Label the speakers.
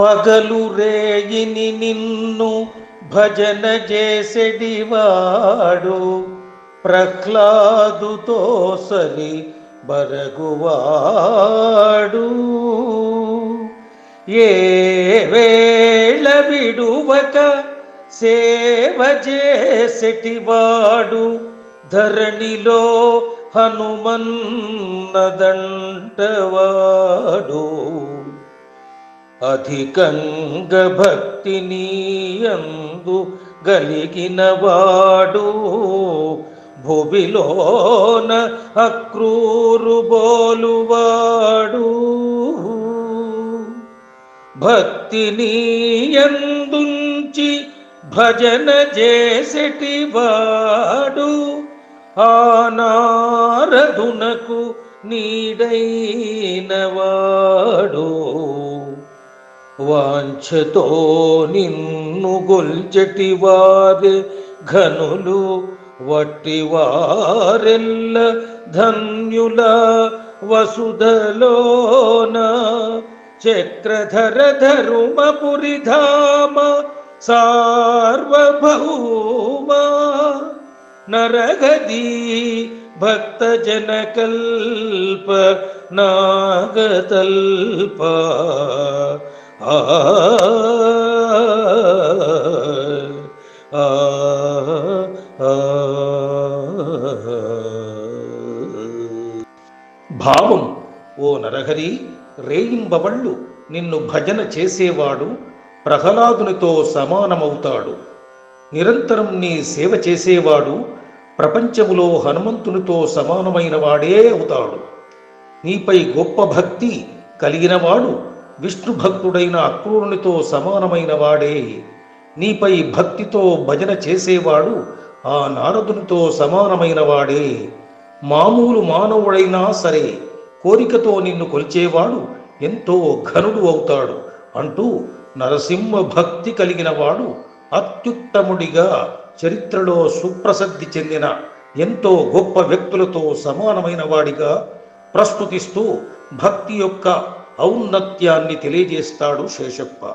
Speaker 1: పగలు రేగిని నిన్ను భజన చేసెడివాడు ప్రహ్లాదుతో సరి బరగువాడు. ఏ వేళ విడువక సేవ చేసెటివాడు. ధరణిలో హనుమన్నదంటవాడు. అధికంగ భక్తి నీయందు గలిగిన వాడు భువిలోన అక్రూరు బోలువాడు. భక్తి నీయందుంచి భజన చేసటి వాడు నారదునకు నీడైనవాడు వాంఛతో నిన్ను గొల్చటి వారే ఘనులు వట్టి వారెల్ల ధన్యుల వసుధలోన. చక్రధర ధరుమపురిధామ సార్వభౌమ. నరగది భక్తజన కల్ప నాగతల్ప. భావం ఓ నరహరి రేయింబవళ్ళు నిన్ను భజన చేసేవాడు ప్రహ్లాదునితో సమానమవుతాడు. నిరంతరం నీ సేవ చేసేవాడు ప్రపంచములో హనుమంతునితో సమానమైన వాడే అవుతాడు. నీపై గొప్ప భక్తి కలిగినవాడు విష్ణు భక్తుడైన అక్రూరునితో సమానమైన వాడే. నీపై భక్తితో భజన చేసేవాడు ఆ నారదునితో సమానమైన వాడే. మామూలు మానవుడైనా సరే కోరికతో నిన్ను కొలిచేవాడు ఎంతో ఘనుడు అవుతాడు అంటూ నరసింహ భక్తి కలిగిన వాడు అత్యుత్తముడిగా చరిత్రలో సుప్రసిద్ధి చెందిన ఎంతో గొప్ప వ్యక్తులతో సమానమైన వాడిగా ప్రస్తుతిస్తూ భక్తి యొక్క ఔన్నత్యాన్ని తెలియజేస్తాడు శేషప్ప.